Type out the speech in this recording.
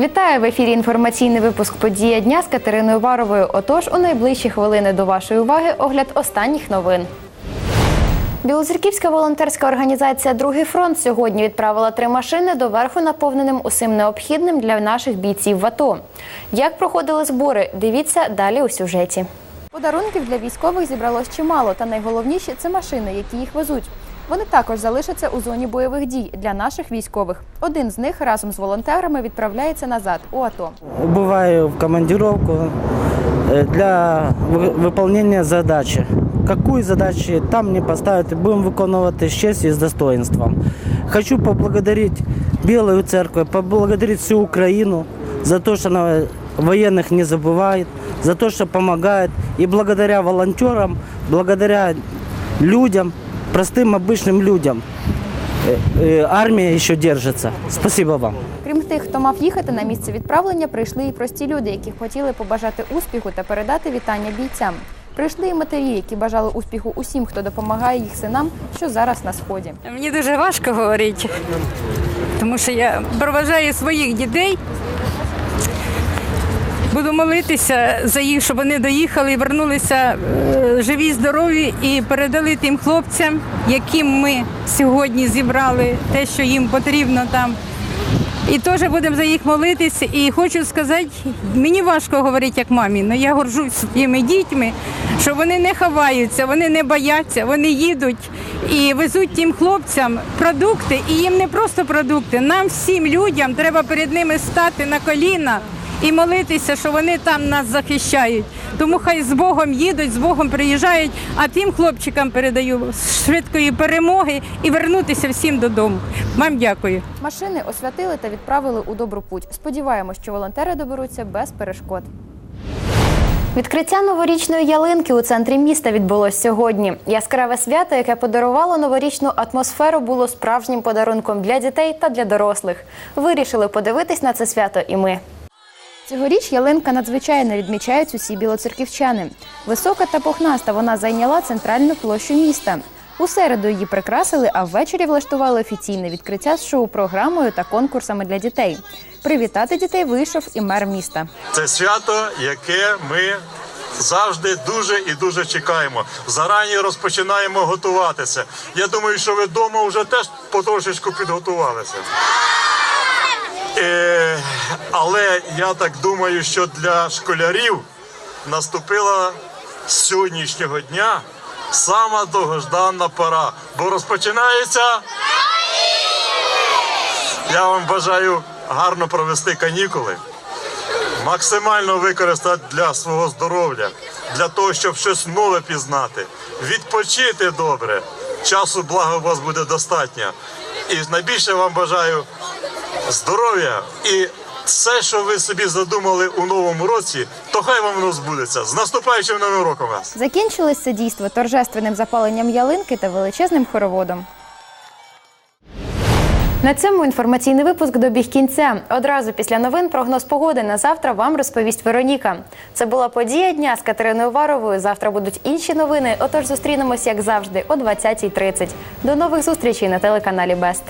Вітаю в ефірі інформаційний випуск Подія дня з Катериною Варовою. Отож, у найближчі хвилини до вашої уваги огляд останніх новин. Білоцерківська волонтерська організація Другий фронт сьогодні відправила три машини до верху наповненим усім необхідним для наших бійців в АТО. Як проходили збори? Дивіться далі у сюжеті. Подарунків для військових зібралось чимало, та найголовніше це машини, які їх везуть. Вони також залишаться у зоні бойових дій для наших військових. Один з них разом з волонтерами відправляється назад у АТО. Убываю в командировку э, для вы- выполнения задачи. Какую задачу там не поставят, будем виконувати з честью и с достоинством. Хочу поблагодарить Белую Церковь, поблагодарить всю Украину за то, что она военных не забывает, за то, что помогает. И благодаря волонтерам, благодаря людям, простым обычным людям, э, э, армия еще держится. Спасибо вам. Крім тих, хто мав їхати на місце відправлення, прийшли і прості люди, які хотіли побажати успіху та передати вітання бійцям. Прийшли і матері, які бажали успіху усім, хто допомагає їх синам, що зараз на сході. Мені дуже важко говорити, тому що я проважаю своїх дітей. Буду молитися за їх, щоб вони доїхали і вернулися е, живі, здорові і передали тим хлопцям, яким ми сьогодні зібрали те, що їм потрібно там. І теж будемо за їх молитися. І хочу сказати, мені важко говорити як мамі, але я горжусь своїми дітьми, що вони не ховаються, вони не бояться, вони їдуть і везуть тим хлопцям продукти. І їм не просто продукти. Нам всім людям треба перед ними стати на коліна і молитися, що вони там нас захищають. Тому хай з Богом їдуть, з Богом приїжджають, а тим хлопчикам передаю швидкої перемоги і вернутися всім додому. Вам дякую. Машини освятили та відправили у добру путь. Сподіваємось, що волонтери доберуться без перешкод. Відкриття новорічної ялинки у центрі міста відбулось сьогодні. Яскраве свято, яке подарувало новорічну атмосферу, було справжнім подарунком для дітей та для дорослих. Вирішили подивитись на це свято і ми. Цьогоріч ялинка надзвичайно відмічають усі білоцерківчани. Висока та пухнаста вона зайняла центральну площу міста. У середу її прикрасили, а ввечері влаштували офіційне відкриття з шоу-програмою та конкурсами для дітей. Привітати дітей вийшов і мер міста. Це свято, яке ми завжди дуже і дуже чекаємо. Зарані розпочинаємо готуватися. Я думаю, що ви вдома вже теж потрошечку підготувалися. Але я так думаю, що для школярів наступила з сьогоднішнього дня сама довгожданна пора, бо розпочинається. Я вам бажаю гарно провести канікули максимально використати для свого здоров'я, для того, щоб щось нове пізнати, відпочити добре. Часу, благо, у вас буде достатньо. І найбільше вам бажаю здоров'я і все, що ви собі задумали у новому році, то хай вам воно збудеться. З наступаючим новим роком вас! Закінчилось це дійство торжественним запаленням ялинки та величезним хороводом. На цьому інформаційний випуск добіг кінця. Одразу після новин прогноз погоди на завтра вам розповість Вероніка. Це була подія дня з Катериною Варовою. Завтра будуть інші новини. Отож зустрінемось, як завжди, о 20.30. До нових зустрічей на телеканалі Бест.